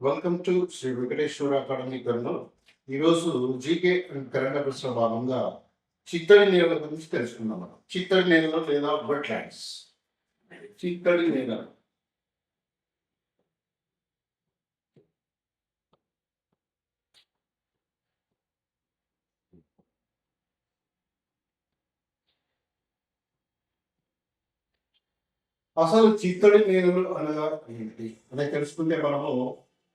Welcome to Shri Venkateshwara academy Kurnool ఈరోజు GK and current అఫైర్స్లో భాగంగా చిత్తడి నేల గురించి తెలుసుకుందాం మనం. చిత్తడి నేలలు లేదా వెట్ ల్యాండ్స్ చిత్తడి నేల. అసలు చిత్తడి నేలలు అనగా ఏంటి? అనేది తెలుసుకుంటే మనము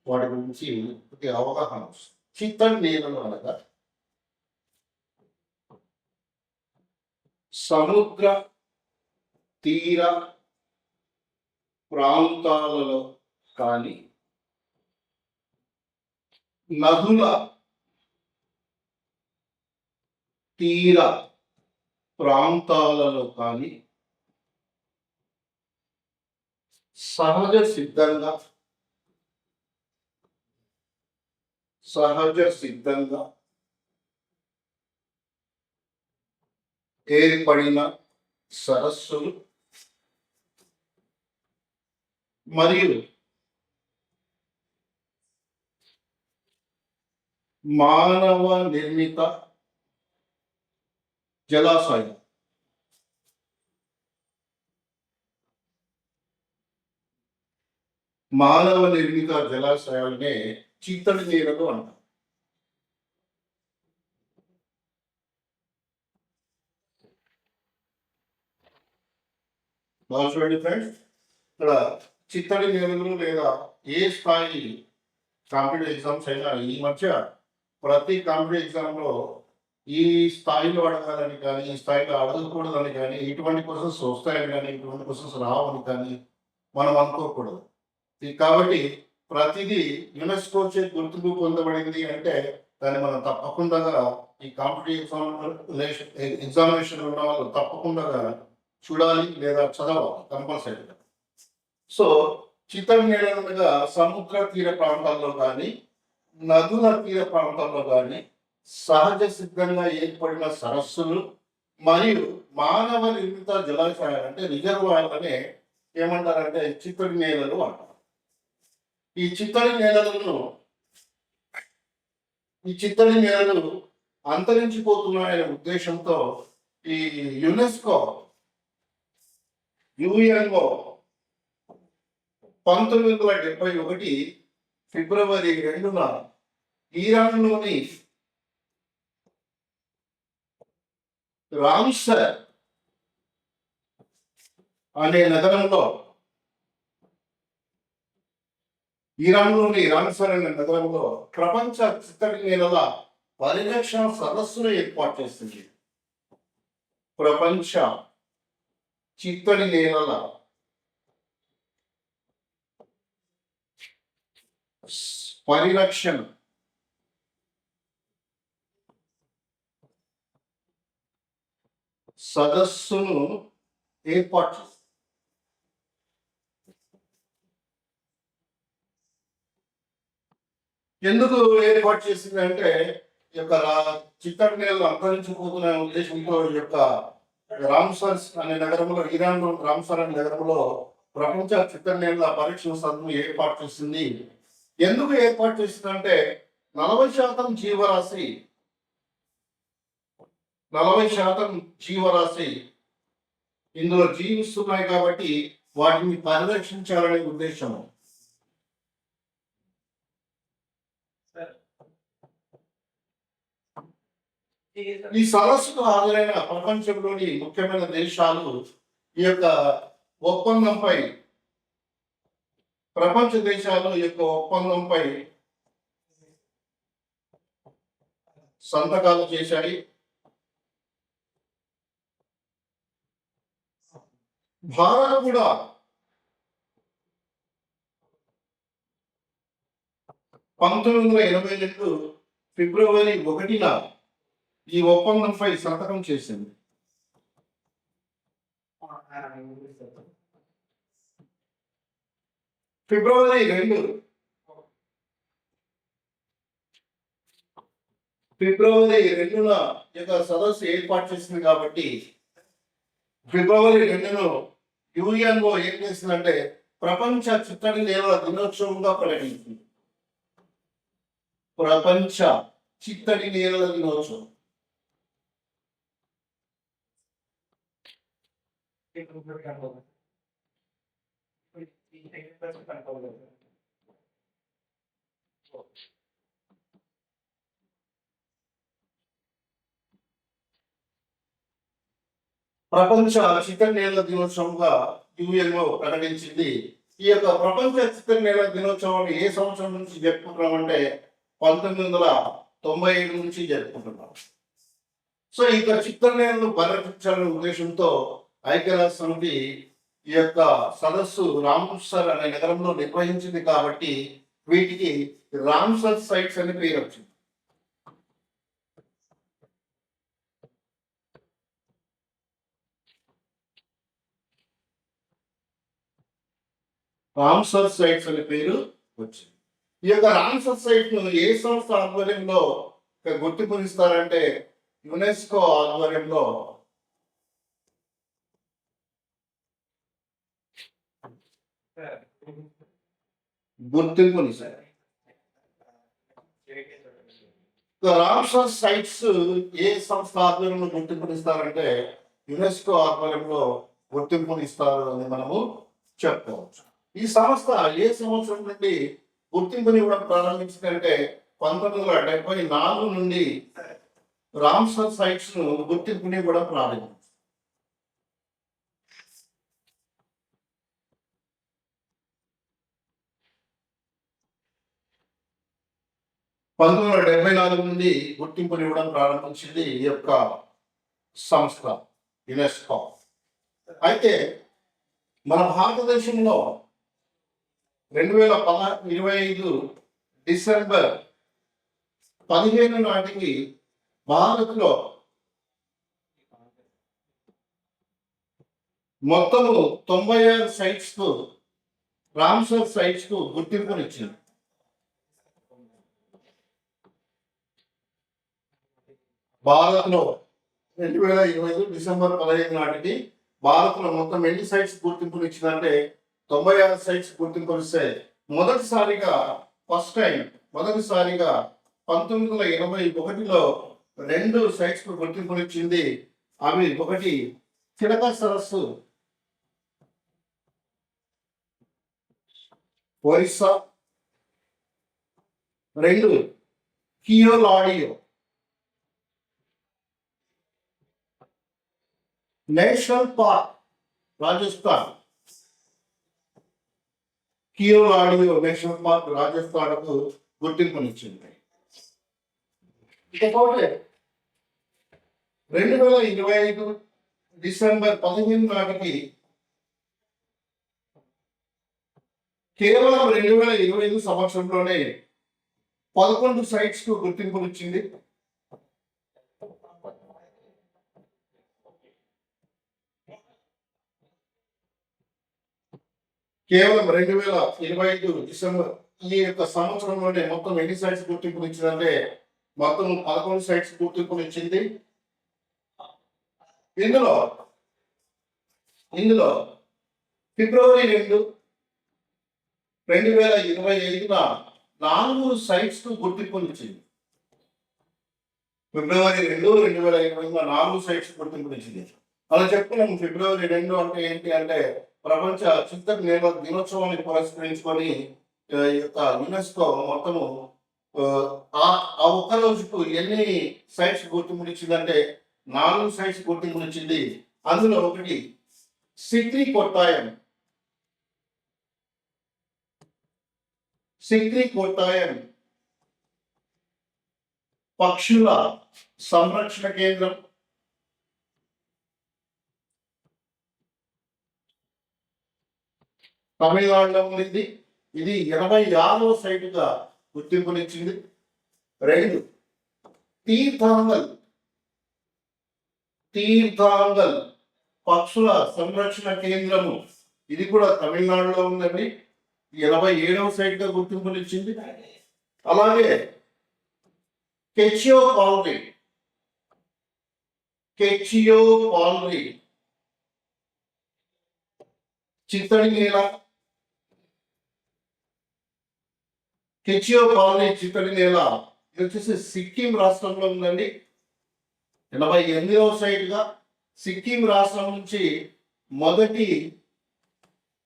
వాటి గురించి ఒకటి అవగాహన వస్తుంది. చిత్తడి నేలలు అనగా సముద్ర తీర ప్రాంతాలలో కానీ నదుల తీర ప్రాంతాలలో కానీ సహజ సిద్ధంగా సహజ సిద్ధంగా ఏర్పడిన సరస్సులు మరియు మానవ నిర్మిత జలాశయం మానవ నిర్మిత జలాశయాలనే చిత్తడి నీరలు అంటారు బాగా చూడండి ఫ్రెండ్స్ ఇక్కడ చిత్తడి నేలలు లేదా ఏ స్థాయి కాంపిటేటివ్ ఎగ్జామ్స్ అయినా ఈ మధ్య ప్రతి కాంపిటేటివ్ ఎగ్జామ్లో ఈ స్థాయిలో అడగాలని కానీ ఈ స్థాయిలో అడగకూడదని కానీ ఇటువంటి క్వశ్చన్స్ వస్తాయని కానీ ఇటువంటి క్వశ్చన్స్ రావని కానీ మనం అనుకోకూడదు. కాబట్టి ప్రతిదీ యునెస్కో చే గుర్తింపు పొందబడింది అంటే దాన్ని మనం తప్పకుండా ఈ కాంపిటేటివ్ ఎగ్జామినేషన్ ఎగ్జామినేషన్ ఉన్న వాళ్ళు తప్పకుండా చూడాలి లేదా చదవాలి కంపల్సరీగా. సో చిత్తడి సముద్ర తీర ప్రాంతాల్లో కానీ నదుల తీర ప్రాంతాల్లో కానీ సహజ సిద్ధంగా ఏర్పడిన సరస్సులు మరియు మానవ నిర్మిత జలాశయాలు అంటే రిజర్వాయర్లనే ఏమంటారంటే చిత్తడి నేలలు అంటారు. ఈ చిత్తడి నేలలను ఈ చిత్తడి నేలలు అంతరించిపోతున్నాయనే ఉద్దేశంతో ఈ యునెస్కో యుఎన్ఓ పంతొమ్మిది వందల డెబ్బై ఒకటి ఫిబ్రవరి రెండున ఈరాన్లోని రామ్సర్ అనే నగరంలో ఇరాన్లోని రామ్సర్ అనే నగరంలో ప్రపంచ చిత్తడి నేలల పరిరక్షణ సదస్సును ఏర్పాటు చేస్తుంది ప్రపంచ చిత్తడి నేలల పరిరక్షణ సదస్సును ఏర్పాటు ఎందుకు ఏర్పాటు చేసింది అంటే ఈ యొక్క చిత్తడి నేలను అంతరించిపోతున్న ఉద్దేశంతో ఈ యొక్క రామ్సర్ అనే నగరంలో ఇరాన్ రామ్సర్ అనే నగరంలో ప్రపంచ చిత్తడి నేల పరీక్షణ సంఘం ఏర్పాటు చేసింది. ఎందుకు ఏర్పాటు చేసిందంటే నలభై శాతం జీవరాశి నలభై శాతం జీవరాశి ఇందులో జీవిస్తున్నాయి కాబట్టి వాటిని పరిరక్షించాలనే ఉద్దేశం ఈ సదస్సుకు హాజరైన ప్రపంచంలోని ముఖ్యమైన దేశాలు ఈ యొక్క ఒప్పందంపై ప్రపంచ దేశాలు ఈ యొక్క ఒప్పందంపై సంతకాలు చేశాయి. భారత్ కూడా పంతొమ్మిది వందల ఎనభై రెండు ఫిబ్రవరి ఒకటిన ఈ ఒప్పందంపై సంతకం చేసింది. ఫిబ్రవరి రెండు. ఫిబ్రవరి రెండున యొక్క సదస్సు ఏర్పాటు చేసింది కాబట్టి ఫిబ్రవరి రెండును యుఎన్ఓ ఏం చేసిందంటే ప్రపంచ చిత్తడి నేల దినోత్సవంగా ప్రకటించింది. ప్రపంచ చిత్తడి నేలల దినోత్సవం. ప్రపంచ చిత్తడి నేల దినోత్సవంగా యుఎన్ఓ ప్రకటించింది. ఈ యొక్క ప్రపంచ చిత్తడి నేల దినోత్సవాన్ని ఏ సంవత్సరం నుంచి జరుపుకుంటున్నామంటే పంతొమ్మిది వందల తొంభై ఏడు నుంచి జరుపుకుంటున్నాం. సో ఇంకా చిత్తనేలను పరిరక్షించాలనే ఉద్దేశంతో ఐక్యరాజ్య సమితి ఈ యొక్క సదస్సు రామ్సర్ అనే నగరంలో నిర్వహించింది కాబట్టి వీటికి రామ్సర్ సైట్స్ అని పేరు వచ్చింది. రామ్సర్ సైట్స్ అనే పేరు వచ్చింది. ఈ యొక్క రామ్సర్ సైట్ను ఏ సంస్థ ఆధ్వర్యంలో గుర్తింపునిస్తారంటే యునెస్కో ఆధ్వర్యంలో గుర్తింపునిస్తారు రామ్సర్ సైట్స్ ఏ సంస్థ ఆధ్వర్యంలో గుర్తింపునిస్తారంటే యునెస్కో ఆధ్వర్యంలో గుర్తింపునిస్తారు అని మనము చెప్పుకోవచ్చు. ఈ సంస్థ ఏ సంవత్సరం నుండి గుర్తింపునివ్వడం ప్రారంభించిందంటే పంతొమ్మిది వందల డెబ్బై నాలుగు నుండి రామ్సర్ సైట్స్ను గుర్తింపునివ్వడం ప్రారంభించింది. పంతొమ్మిది వందల డెబ్బై నాలుగు నుండి గుర్తింపునివ్వడం ప్రారంభించింది ఈ యొక్క సంస్థ యునెస్కో. అయితే మన భారతదేశంలో రెండు వేల పద ఇరవై ఐదు డిసెంబర్ పదిహేను నాటికి భారత్లో మొత్తము తొంభై ఆరు సైట్స్కు రామ్సర్ సైట్స్కు గుర్తింపునిచ్చింది. భారత్లో రెండు వేల ఇరవై ఐదు డిసెంబర్ పదహైదు నాటికి భారత్లో మొత్తం ఎన్ని సైట్స్ గుర్తింపులు ఇచ్చిందంటే తొంభై ఆరు సైట్స్ గుర్తింపులు ఇస్తే మొదటిసారిగా ఫస్ట్ టైం మొదటిసారిగా పంతొమ్మిది వందల ఎనభై ఒకటిలో రెండు సైట్స్ గుర్తింపులు ఇచ్చింది అవి ఒకటి చిలక సరస్సు ఒరిస్సా రెండు Keoladeo national park Rajasthan. Keoladeo national park రాజస్థాన్కు గుర్తింపునిచ్చింది. ఇకపోతే రెండు వేల ఇరవై ఐదు డిసెంబర్ పదిహేను నాటికి కేవలం రెండు వేల ఇరవై ఐదు సంవత్సరంలోనే పదకొండు సైట్స్కు గుర్తింపునిచ్చింది. కేవలం రెండు వేల ఇరవై ఐదు డిసెంబర్ ఈ యొక్క సంవత్సరంలోనే మొత్తం ఎన్ని సైట్స్ గుర్తింపులు ఇచ్చిందంటే మొత్తం పదకొండు సైట్స్ గుర్తింపులు ఇచ్చింది ఇందులో ఇందులో ఫిబ్రవరి రెండు రెండు వేల ఇరవై ఐదున నాలుగు సైట్స్ గుర్తింపులు ఇచ్చింది ఫిబ్రవరి రెండు రెండు వేల ఇరవై నాలుగు సైట్స్ గుర్తింపులు ఇచ్చింది అలా చెప్పుకున్నాం ఫిబ్రవరి రెండు అంటే ఏంటి అంటే ప్రపంచ చిత్త నేల దినోత్సవాన్ని పురస్కరించుకొని ఈ యొక్క యునెస్కో మొత్తము ఆ ఆ ఒక్క రోజుకు ఎన్ని సైట్స్ గుర్తింపులు ఇచ్చిందంటే నాలుగు సైట్స్ గుర్తింపులు ఇచ్చింది అందులో ఒకటి సిక్రీ కొట్టాయం. సిక్రీ కొట్టాయం. పక్షుల సంరక్షణ కేంద్రం తమిళనాడులో ఉంది ఇది. ఇరవై ఎనభై ఆరవ సైటుగా గుర్తింపునిచ్చింది. రెండు తీర్థాంగల్ తీర్థాంగల్ పక్షుల సంరక్షణ కేంద్రము. ఇది కూడా తమిళనాడులో ఉందండి. ఎనభై ఏడవ సైట్గా గుర్తింపునిచ్చింది. అలాగే కెచియో పాల్రీ కెచియో పాల్రీ చిత్తడి నేల కెచియో కాలనీ చిత్తడి నేల. ఇది వచ్చేసి సిక్కిం రాష్ట్రంలో ఉందండి. ఎనభై ఎనిమిదవ సైడ్గా సిక్కిం రాష్ట్రం నుంచి మొదటి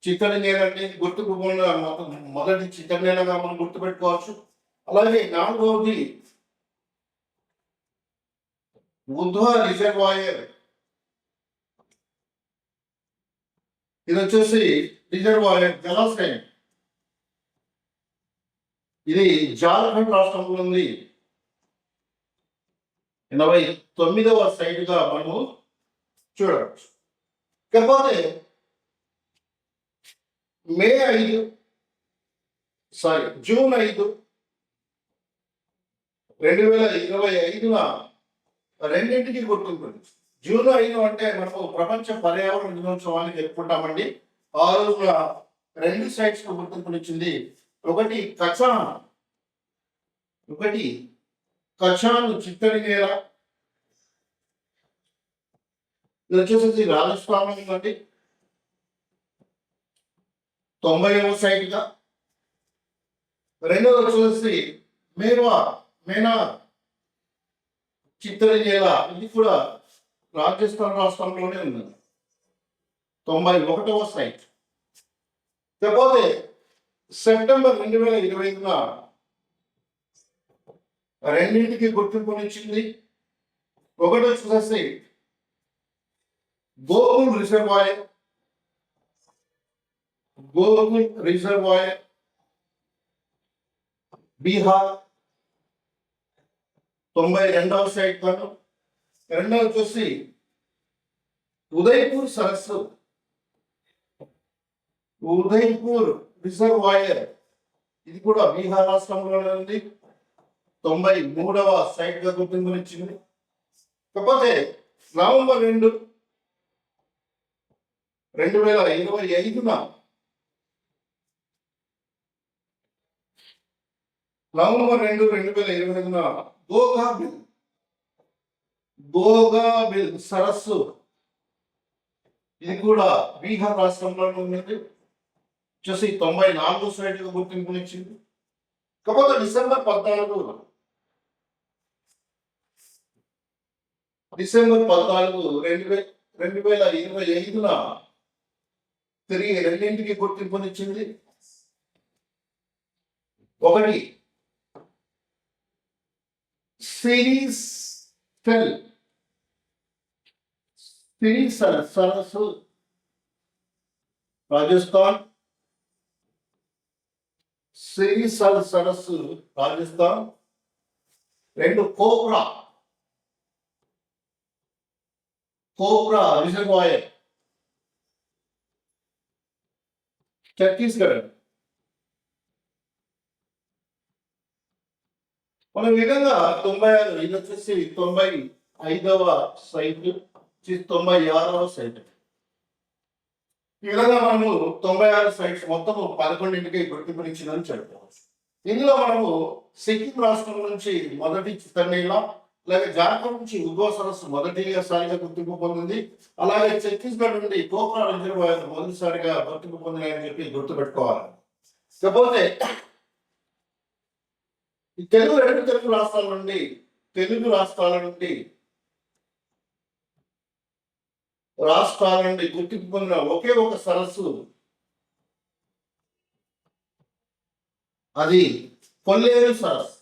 చిత్తడి నేల అనేది గుర్తుకు మొదటి చిత్తడి నేలగా మనం గుర్తుపెట్టుకోవచ్చు. అలాగే నాలుగవది ఉద్వ రిజర్వాయర్. ఇది వచ్చేసి రిజర్వాయర్ జలాశయం. ఇది జార్ఖండ్ రాష్ట్రంలో ఉంది. ఎనభై తొమ్మిదవ సైడ్గా మనము చూడవచ్చు. కాకపోతే మే ఐదు సారీ జూన్ ఐదు రెండు వేల ఇరవై ఐదున రెండింటికి గుర్తింపు జూన్ ఐదు అంటే మనము ప్రపంచ పర్యావరణ దినోత్సవాన్ని జరుపుకుంటామండి. ఆ రోజున రెండు సైట్స్ గుర్తింపునిచ్చింది ఒకటి కచా ఒకటి కచాను చిత్తడి నేల ఇది రాజస్థానం ఒకటి ఉందండి తొంభైవ సైడ్గా రెండవ వచ్చేసి మేర్వా మేనా చిత్తడి నేల ఇది కూడా రాజస్థాన్ రాష్ట్రంలోనే ఉంది తొంభై ఒకటవ సైట్ కాకపోతే సెప్టెంబర్ రెండు వేల ఇరవై ఐదున రెండింటికి గుర్తింపునిచ్చింది ఒకటి వచ్చేసి గోకుల్ రిజర్వాయర్ గోకుల్ రిజర్వాయర్ బీహార్ తొంభై రెండవ సైట్ రెండవ వచ్చేసి ఉదయపూర్ సరస్సు. ఉదయపూర్ రిజర్వాయర్ ఇది కూడా బీహార్ రాష్ట్రంలోనే ఉంది. తొంభై మూడవ సైట్గా గుర్తింపునిచ్చింది కాకపోతే నవంబర్ రెండు రెండు వేల ఇరవై ఐదున నవంబర్ రెండు రెండు వేల ఇరవై ఐదున దోగా బిల్ దోగా బిల్ సరస్సు. ఇది కూడా బీహార్ రాష్ట్రంలో ఉంది. చూసి తొంభై నాలుగో సైట్ గుర్తింపునిచ్చింది కాకపోతే డిసెంబర్ పద్నాలుగు. డిసెంబర్ పద్నాలుగు రెండు వే రెండు వేల ఇరవై ఐదున తిరిగి రెండింటికి గుర్తింపునిచ్చింది ఒకటి. సిరీస్ ఫెల్ సిరీస్ సరస్సు. రాజస్థాన్. శ్రీసల్ సరస్సు రాజస్థాన్. రెండు కోబ్రా. కోబ్రా రిజర్వాయర్ ఛత్తీస్గఢ్ మనం విధంగా తొంభై ఆరు ఇది వచ్చేసి తొంభై ఐదవ సైట్ తొంభై ఆరవ సైట్. ఈ విధంగా మనము తొంభై ఆరు సైట్స్ మొత్తం పదకొండింటికి గుర్తింపునిచ్చిందని చెప్పుకోవచ్చు. ఇందులో మనము సిక్కిం రాష్ట్రం నుంచి మొదటి చిత్తనీళ్ళ అలాగే జార్ఖండ్ నుంచి ఉద్భవ సరస్సు మొదటిసారిగా గుర్తింపు పొందింది. అలాగే ఛత్తీస్గఢ్ నుండి కోకా రిజర్వాయర్ మొదటిసారిగా గుర్తింపు పొందినాయని చెప్పి గుర్తుపెట్టుకోవాలి. కాకపోతే తెలుగు రెండు తెలుగు రాష్ట్రాల నుండి తెలుగు రాష్ట్రాల నుండి రాష్ట్రాల నుండి గుర్తింపు పొందిన ఒకే ఒక సరస్సు. అది కొల్లేరు సరస్సు.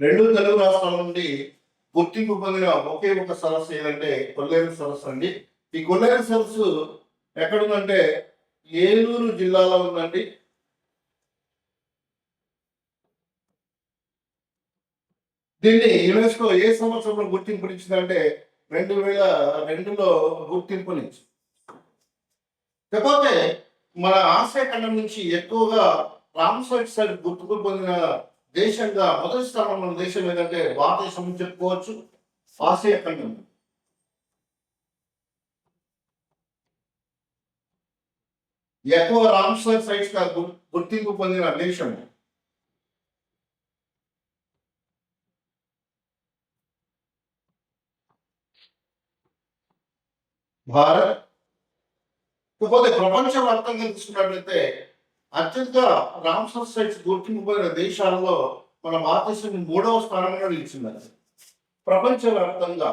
రెండు తెలుగు రాష్ట్రాల నుండి గుర్తింపు పొందిన ఒకే ఒక సరస్సు ఏదంటే కొల్లేరు సరస్సు అండి. ఈ కొల్లేరు సరస్సు ఎక్కడుందంటే ఏలూరు జిల్లాలో ఉందండి. దీన్ని యునెస్కో ఏ సంవత్సరంలో గుర్తింపునిచ్చిందంటే రెండు వేల రెండులో గుర్తింపునిచ్చింది కాకపోతే మన ఆసియా ఖండం నుంచి ఎక్కువగా రామ్సైట్ సైడ్ గుర్తింపు పొందిన దేశంగా మొదటి స్థానంలో ఉన్న దేశం ఏంటంటే భారతదేశం అని చెప్పుకోవచ్చు ఆసియా ఖండం. ఎక్కువ రామ్సర్ సైట్స్గా గుర్తింపు పొందిన దేశం భారత్. ఇకపోతే ప్రపంచవ్యాప్తంగా తీసుకున్నట్లయితే అత్యధిక రామ్సర్ సైట్స్ గుర్తింపు పొందిన దేశాల్లో మన భారతదేశం మూడవ స్థానంలో నిలిచింది ప్రపంచవ్యాప్తంగా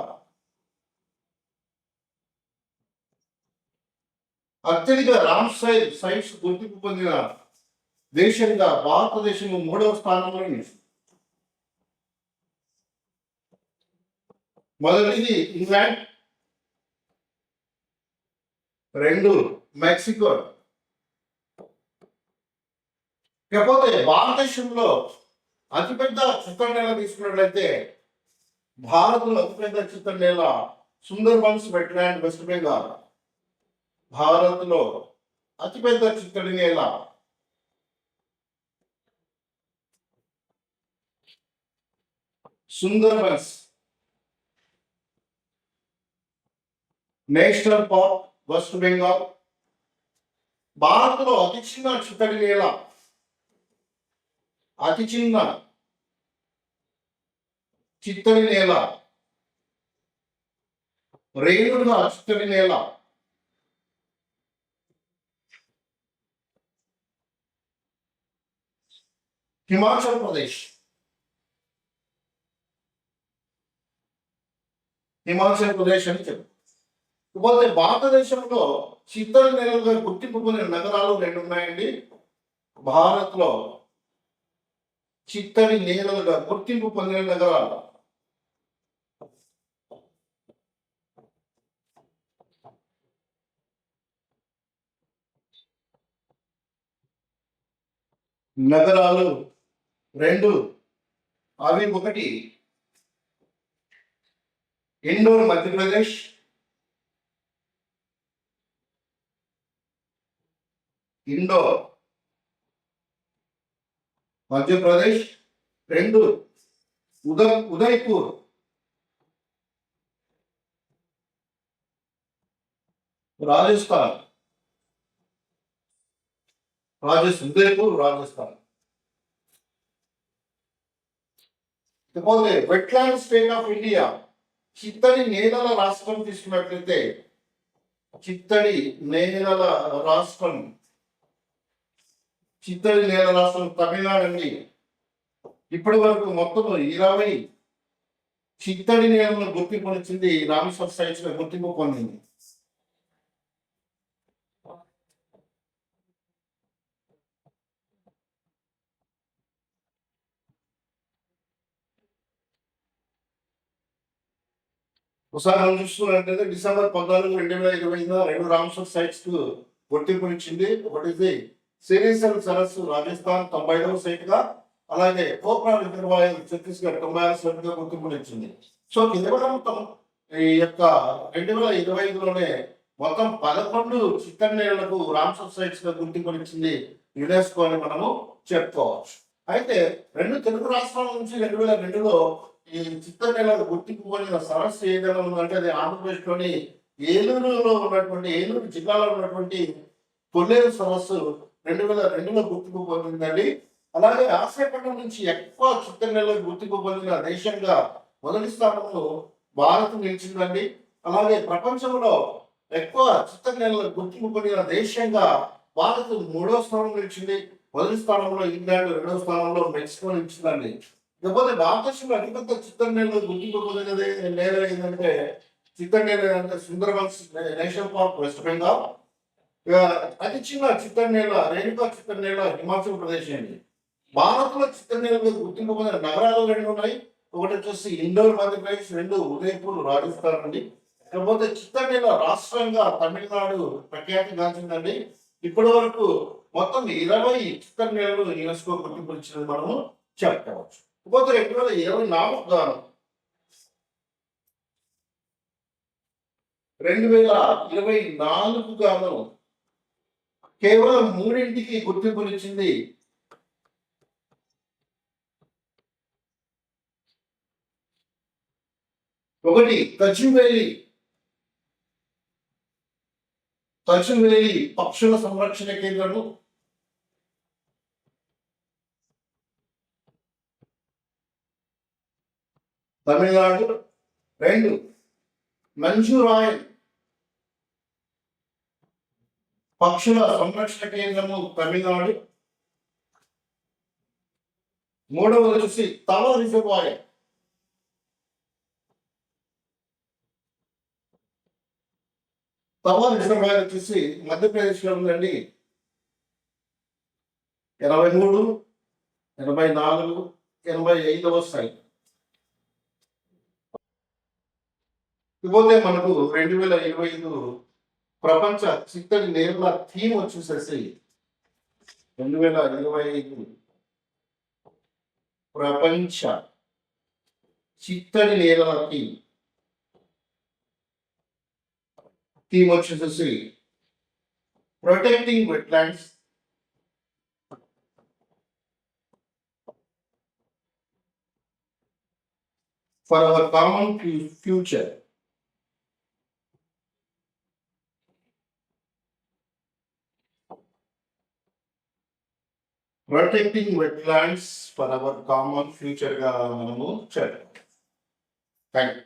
అత్యధిక రామ్సైర్ సైట్స్ గుర్తింపు పొందిన దేశంగా భారతదేశం మూడవ స్థానంలో నిలిచింది. మొదటిది ఇంగ్లాండ్. రెండు మెక్సికో. ఇకపోతే భారతదేశంలో అతిపెద్ద చిత్ర నేల తీసుకున్నట్లయితే భారత్లో అతిపెద్ద చిత్ర నేల సుందర్బన్స్ వెట్లాండ్ వెస్ట్ బెంగాల్. భారత్లో అతిపెద్ద చిత్తడి నేల Sundarbans national park west Bengal భారత్లో అతి చిన్న చిత్తడి నేల అతి చిన్న చిత్తడి నేల రేణుగా చిత్తడి నేల హిమాచల్ ప్రదేశ్ హిమాచల్ ప్రదేశ్ అని చెప్పు. ఇకపోతే భారతదేశంలో చిత్తడి నేలలుగా గుర్తింపు పొందిన నగరాలు రెండు ఉన్నాయండి. భారత్లో చిత్తడి నేలలుగా గుర్తింపు పొందిన నగరాలు. నగరాలు రెండు. అవి ఒకటి. ఇండోర్ మధ్యప్రదేశ్ ఇండోర్ మధ్యప్రదేశ్ రెండు ఉదయ్ ఉదయ్పూర్. రాజస్థాన్. రాజస్థాన్ ఉదయ్పూర్ రాజస్థాన్. ఇకపోతే వెట్లాండ్ స్టేట్ ఆఫ్ ఇండియా చిత్తడి నేలల రాష్ట్రం తీసుకున్నట్లయితే చిత్తడి నేలల రాష్ట్రం చిత్తడి నేల రాష్ట్రం తమిళనాడు అండి ఇప్పటి వరకు మొత్తం ఇరవై చిత్తడి నేలను గుర్తింపు వచ్చింది రామేశ్వర సైట్స్లో గుర్తింపు పొందింది. ఒకసారి మనం చూసుకున్నట్లయితే డిసెంబర్ పద్నాలుగు రెండు వేల ఇరవై రెండు రామేశ్వర సైట్స్కు గుర్తింపునిచ్చింది. ఒకటిది సిరీసల్ సరస్సు రాజస్థాన్ తొంభై ఐదవ సైట్గా అలాగే కోప్రా రిజర్వాయర్ ఛత్తీస్గఢ్ తొంభై ఆరు సైట్గా గుర్తింపునిచ్చింది సో కేవలం ఈ యొక్క రెండు వేల ఇరవై ఐదులోనే మొత్తం పదకొండు చిత్తడి రామ్సర్ సైట్స్గా గుర్తింపునిచ్చింది యునెస్కో అని మనము చెప్పుకోవచ్చు. అయితే రెండు తెలుగు రాష్ట్రాల నుంచి రెండు వేల రెండులో ఈ చిత్తడి గుర్తింపు పొందిన సరస్సు ఏదైనా ఉందంటే అది ఆంధ్రప్రదేశ్లోని ఏలూరులో ఉన్నటువంటి ఏలూరు జిల్లాలో ఉన్నటువంటి కొల్లేరు సరస్సు రెండు వేల రెండులో గుర్తింపు పొందిందండి అలాగే ఆశ్రయపట్నం నుంచి ఎక్కువ చిత్తనెలలో గుర్తింపు పొందిన దేశంగా మొదటి స్థానంలో భారత్ నిలిచిందండి అలాగే ప్రపంచంలో ఎక్కువ చిత్తనెలలో గుర్తింపు పొందిన దేశంగా భారత్ మూడో స్థానం నిలిచింది మొదటి స్థానంలో ఇంగ్లాండ్ రెండో స్థానంలో మెక్సికో నిలిచిందండి ఇకపోతే భారతదేశంలో అతిపెద్ద చిత్తనెలలో గుర్తింపు పొందినది నేల ఏంటంటే చిత్తనెల అంటే Sundarbans national park west Bengal అతి చిన్న చిత్తనేల రేణుకా చిత్తనేల హిమాచల్ ప్రదేశ్ అండి భారత్లో చిత్తనేలకు గుర్తింపు పొందిన నగరాలు రెండు ఉన్నాయి. ఒకటి వచ్చేసి ఇండోర్ మధ్యప్రదేశ్ రెండు ఉదయపూర్ రాజస్థాన్ అండి. కాకపోతే చిత్తనేల రాష్ట్రంగా తమిళనాడు ప్రఖ్యాతి గాంచిందండి. ఇప్పటి వరకు మొత్తం ఇరవై చిత్తనేలలు యునెస్కో గుర్తింపు ఇచ్చినది మనము చెప్పుకోవచ్చు ఇకపోతే రెండు వేల ఇరవై నాలుగు గాను రెండు వేల ఇరవై నాలుగు గాను కేవలం మూడింటికి గుర్తింపునిచ్చింది. ఒకటి కచువేలి కచువేలి పక్షుల సంరక్షణ కేంద్రము. తమిళనాడు రెండు. మంజూరాయల్ పక్షుల సంరక్షణ కేంద్రము తమిళనాడు. మూడవది వచ్చి తల రిజర్వాయర్. తవ రిజర్వాయర్ వచ్చేసి మధ్యప్రదేశ్లో ఉందండి. ఎనభై మూడు ఎనభై నాలుగు ఎనభై ఐదవ స్థాయి. ఇకపోతే మనకు రెండు వేల ఇరవై ఐదు ప్రపంచ చిత్తడి నేరుల థీమ్ వచ్చేసేసి రెండు వేల ఇరవై ఐదు ప్రపంచ చిత్తడి నేలల థీమ్. థీమ్ వచ్చేసేసి protecting wetlands for our common fu- protecting wetlands for our common ఫ్యూచర్గా మనము చెప్పాలి థ్యాంక్ యూ